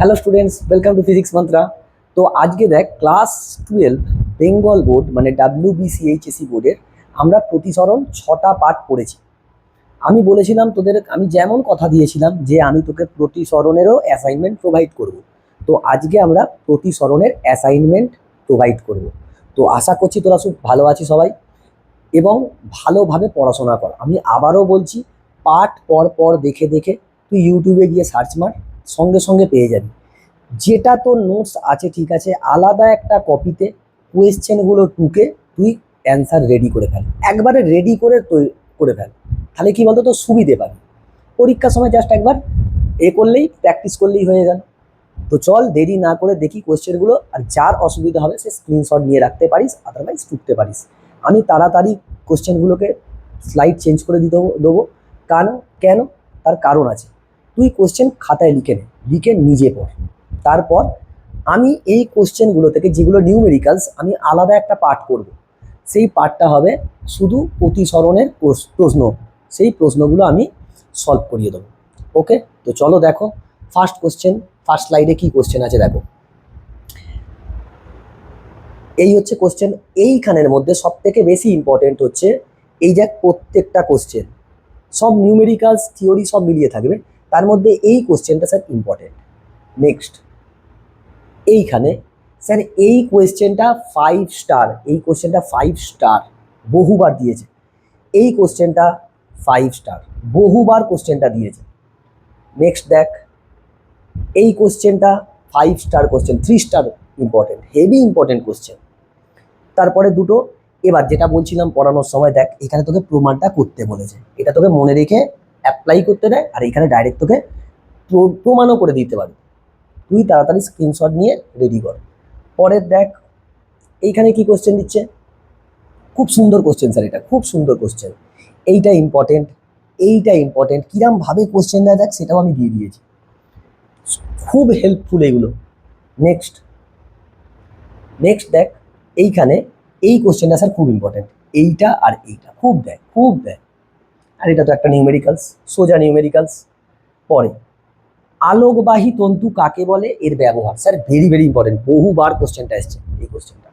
Hello students welcome to physics Mantra তো আজকে দেখ ক্লাস টুয়েলভ বেঙ্গল বোর্ড মানে ডাব্লিউ বিসিএইচএসি বোর্ডের আমরা প্রতিসরণ ছটা পাঠ পড়েছি। আমি বলেছিলাম তোদের, আমি যেমন কথা দিয়েছিলাম যে আমি তোকে প্রতিসরণেরও অ্যাসাইনমেন্ট প্রোভাইড করব। তো আজকে আমরা প্রতিসরণের অ্যাসাইনমেন্ট প্রোভাইড করব। তো আশা করছি তোরা খুব ভালো আছিস সবাই। এবং ভালোভাবে পড়াশোনা কর। আমি আবারও বলছি পাঠ পর পর দেখে দেখে তুই ইউটিউবে গিয়ে সার্চ মার। সঙ্গে সঙ্গে পেয়ে যাবি। যেটা তোর নোটস আছে, ঠিক আছে, আলাদা একটা কপিতে কোয়েশ্চেনগুলো টুকে তুই অ্যান্সার রেডি করে ফেল। একবারে রেডি করে করে ফেল। তাহলে কি বলতো, তোর সুবিধে পাবি। পরীক্ষার সময় জাস্ট একবার এ করলেই প্র্যাকটিস করলেই হয়ে গেল। তো চল, দেরি না করে দেখি কোয়েশ্চেনগুলো আর যার অসুবিধা হবে সে স্ক্রিনশট নিয়ে রাখতে পারিস আদারওয়াইজ টুকতে পারিস। আমি তাড়াতাড়ি কোয়েশ্চেনগুলোকে স্লাইড চেঞ্জ করে দিতে দেবো। কেন? কেন? তার কারণ আছে। তুই কোশ্চেন খাতায় লিখে নে, লিখে নিজে পড়। তারপর আমি এই কোশ্চেনগুলো থেকে যেগুলো নিউমেরিক্যালস আমি আলাদা একটা পাঠ করব। সেই পাঠটা হবে শুধু প্রতিসরণের প্রশ- প্রশ্ন, সেই প্রশ্নগুলো আমি সলভ করিয়ে দেবো। ওকে তো চলো দেখো ফার্স্ট কোশ্চেন ফার্স্ট স্লাইডে কি কোশ্চেন আছে দেখো। এই হচ্ছে কোশ্চেন এইখানের মধ্যে সব থেকে বেশি ইম্পর্টেন্ট হচ্ছে, এই যে প্রত্যেকটা কোশ্চেন সব নিউমেরিক্যালস থিওরি সব মিলিয়ে থাকবে। তার মধ্যে এই কোশ্চেনটা স্যার ইম্পর্টেন্ট নেক্সট এইখানে স্যার এই কোয়েশ্চেনটা ফাইভ স্টার এই কোশ্চেনটা ফাইভ স্টার বহুবার দিয়েছে। এই কোশ্চেনটা ফাইভ স্টার বহুবার কোশ্চেনটা দিয়েছে। নেক্সট দেখ, এই কোশ্চেনটা five star question three star important heavy important question তারপরে দুটো, এবার যেটা বলছিলাম পড়ানোর সময়, দেখ, এখানে তোকে প্রমাণটা করতে বলেছে। এটা তোকে মনে রেখে অ্যাপ্লাই করতে দেয় আর এখানে ডাইরেক্ট তোকে প্রমাণও করে দিতে পারবে তুই তাড়াতাড়ি স্ক্রিনশট নিয়ে রেডি কর। পরের দেখ, এইখানে কি কোশ্চেন দিচ্ছে? খুব সুন্দর কোশ্চেন স্যার এটা, খুব সুন্দর কোশ্চেন এইটা ইম্পর্টেন্ট এইটা ইম্পর্টেন্ট কিরমভাবে কোশ্চেন দেয় দেখ, সেটাও আমি দিয়ে দিয়েছি। খুব হেল্পফুল এগুলো। নেক্সট নেক্সট দেখ, এইখানে এই কোশ্চেনটা স্যার খুব ইম্পর্টেন্ট এইটা আর এইটা, খুব দেয় খুব দেয় আর এটা তো একটা নিউমেরিক্যালস সোজা নিউমেরিক্যালস পরে, আলোকবাহী তন্তু কাকে বলে? এর ব্যবহার। স্যার ভেরি ভেরি ইম্পর্টেন্ট বহুবার কোশ্চেনটা এসছে এই কোশ্চেনটা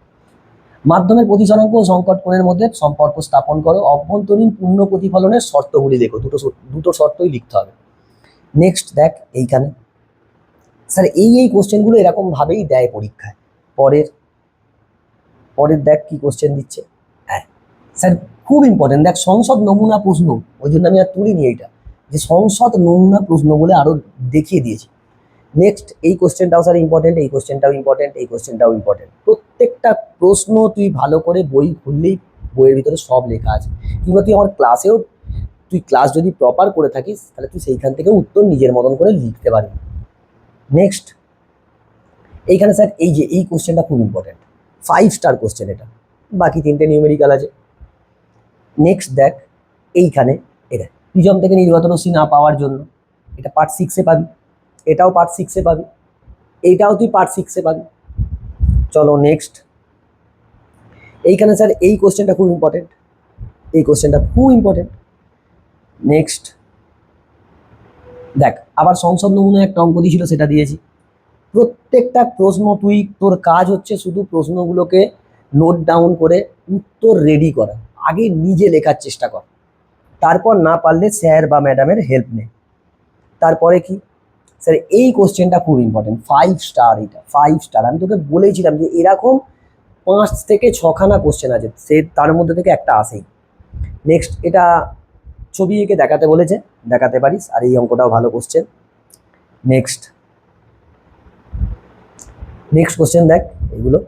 মাধ্যমের প্রতিসরাঙ্ক ও সংকট কোণের মধ্যে সম্পর্ক স্থাপন করো। অভ্যন্তরীণ পূর্ণ প্রতিফলনের শর্তগুলি লেখো। দুটো দুটো শর্তই লিখতে হবে। নেক্সট দেখ, এইখানে। স্যার, এই এই কোশ্চেনগুলো এরকমভাবেই দেয় পরীক্ষায়। পরের পরের দেখ কি কোশ্চেন দিচ্ছে। স্যার, খুব ইম্পর্টেন্ট দেখ, সংসদ নমুনা প্রশ্ন, ওই জন্য আমি আর তুলি তুলিনি এইটা। যে সংসদ নমুনা প্রশ্ন বলে আরও দেখিয়ে দিয়েছি। নেক্সট এই কোশ্চেনটাও স্যার ইম্পর্টেন্ট এই কোশ্চেনটাও ইম্পর্টেন্ট এই কোশ্চেনটাও ইম্পর্টেন্ট প্রত্যেকটা প্রশ্ন তুই ভালো করে বই খুললেই বইয়ের ভিতরে সব লেখা আছে। কিংবা তুই আমার ক্লাসেও তুই ক্লাস যদি প্রপার করে থাকিস, তাহলে তুই সেইখান থেকে উত্তর নিজের মতন করে লিখতে পারবি। নেক্সট এইখানে স্যার, এই যে, এই কোশ্চেনটা খুব ইম্পর্টেন্ট ফাইভ স্টার কোশ্চেন এটা। বাকি তিনটে নিউমেরিক্যাল আছে। নেক্সট দেখ, এইখানে এটা প্রিজম থেকে নির্গত রশ্মি না পাওয়ার জন্য এটা পার্ট সিক্সে পাবি, এটাও পার্ট সিক্সে পাবি এইটাও তুই পার্ট সিক্সে পাবি। চলো নেক্সট এইখানে স্যার এই কোশ্চেনটা খুব ইম্পর্টেন্ট এই কোশ্চেনটা খুব ইম্পর্টেন্ট নেক্সট দেখ, আবার সংসদ নমুনা একটা অঙ্ক দিয়েছিল, সেটা দিয়েছি। প্রত্যেকটা প্রশ্ন তুই, তোর কাজ হচ্ছে শুধু প্রশ্নগুলোকে নোট ডাউন করে উত্তর রেডি করা। আগে নিজে লেখার চেষ্টা কর। তারপর না পারলে স্যার বা ম্যাডামের হেল্প নে। তারপরে কি? স্যার, এই কোশ্চেনটা খুব ইম্পর্টেন্ট ফাইভ স্টার এটা ফাইভ স্টার আমি তোকে বলেছিলাম যে এরকম পাঁচ থেকে ছখানা কোশ্চেন আছে, সে তার মধ্যে থেকে একটা আসেই। নেক্সট এটা ছবি এঁকে দেখাতে বলেছে, দেখাতে পারিস, আর এই অঙ্কটাও ভালো কোশ্চেন নেক্সট নেক্সট কোশ্চেন দেখ, এগুলো।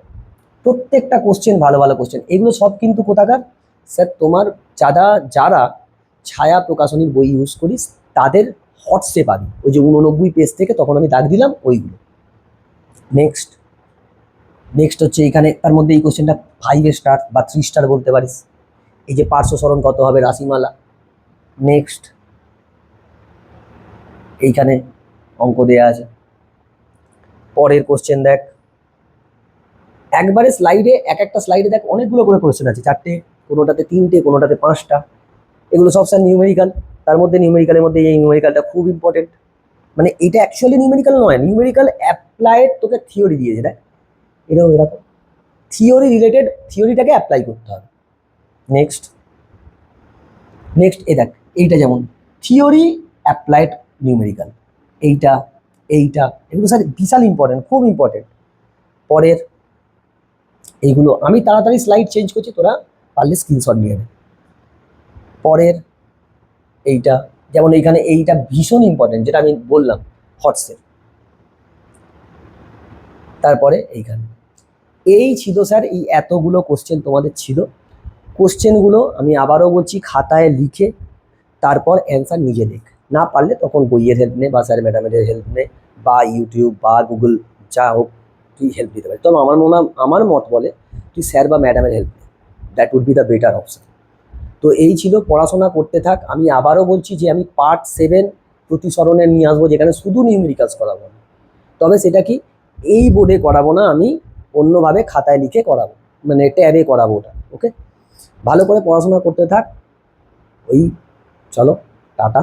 প্রত্যেকটা কোশ্চেন ভালো ভালো কোশ্চেন এগুলো সব কিন্তু কোথাকার? স্যার তোমার যারা যারা ছায়া প্রকাশনীর বই ইউজ করিস, তাদের হটসে পাবি ওই যে উননব্বই পেজ থেকে তখন আমি দাগ দিলাম, ওইগুলো। নেক্সট নেক্সট হচ্ছে এখানে, তার মধ্যে এই কোশ্চেনটা ফাইভ স্টার বা থ্রি স্টার বলতে পারিস। এই যে পার্শ্ব সরণ কত হবে, রাশিমালা। নেক্সট এইখানে অঙ্ক দেয়া আছে। পরের কোশ্চেন দেখ। একবারে স্লাইডে এক একটা স্লাইডে দেখ, অনেকগুলো করে কোশ্চেন আছে, চারটে। কোনোটাতে তিনটে, কোনোটাতে পাঁচটা। এগুলো সব স্যার নিউমেরিক্যাল তার মধ্যে নিউমেরিক্যালের মধ্যে এই নিউমেরিক্যালটা খুব ইম্পর্টেন্ট মানে এটা অ্যাকচুয়ালি নিউমেরিক্যাল নয় নিউমেরিক্যাল অ্যাপ্লাইড তোকে থিওরি দিয়েছে, দেখ। এরকম এরকম। থিওরি রিলেটেড থিওরিটাকে অ্যাপ্লাই করতে হবে। নেক্সট নেক্সট এ দেখ, এইটা যেমন। থিওরি অ্যাপ্লাইড নিউমেরিক্যাল এইটা এইটা। এগুলো স্যার বিশাল ইম্পর্টেন্ট খুব ইম্পর্টেন্ট পরের এইগুলো আমি তাড়াতাড়ি স্লাইড চেঞ্জ করছি, তোরা পারলে স্ক্রিনশট নিয়ে নে পরের এইটা, যেমন এইখানে এইটা ভীষণ ইম্পর্টেন্ট যেটা আমি বললাম হটসের তারপরে এইখানে। এই ছিল স্যার এই এতগুলো কোশ্চেন তোমাদের ছিল। কোশ্চেনগুলো আমি আবারও বলছি, খাতায় লিখে তারপর অ্যান্সার নিজে দেখ। না পারলে তখন বইয়ের হেল্প নে বা স্যার ম্যাডামের হেল্প নে বা ইউটিউব বা গুগল যা হোক, তুই হেল্প দিতে পারিস। তবে আমার মনে, আমার মত বলে, তুই স্যার বা ম্যাডামের হেল্প নে। That would be the better option তো এই ছিল পড়াশোনা করতে থাক। আমি আবারও বলছি যে আমি পার্ট সেভেন প্রতিসরণের নিয়ে আসব, যেখানে শুধু নিউমেরিকালস করাবো। তবে সেটা কি? এই বোর্ডে করাবো না, আমি অন্যভাবে খাতায় লিখে করাবো। মানে ট্যাবে করাবো ওটা ওকে ভালো করে পড়াশোনা করতে থাক। ওই, চলো, টাটা।